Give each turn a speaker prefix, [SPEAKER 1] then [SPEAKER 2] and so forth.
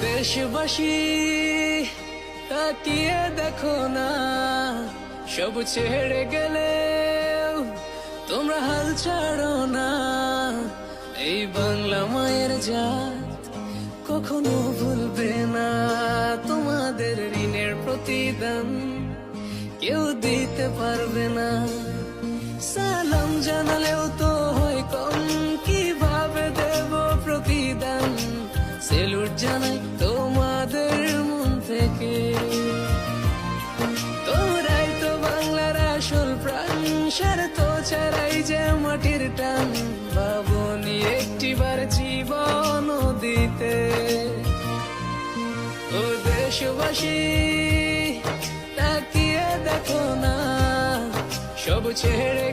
[SPEAKER 1] দেশবাসী তাকিয়ে দেখো না। সব ছেড়ে গেলে তোমরা হাল ছাড়ো না। এই বাংলা মায়ের জাত কখনো ভুলবে না। তোমাদের ঋণের প্রতিদান কেউ দিতে পারবে না। সেলুট জানাই তোমাদের মন থেকে। তোরাই তো বাংলার আসল প্রাণ স্বার্থ ছাড়াই যে মাটির টান। ভাবনি একটিবার জীবন দিতে। ও দেশবাসী, তাকিয়ে দেখো না, সব ছেড়ে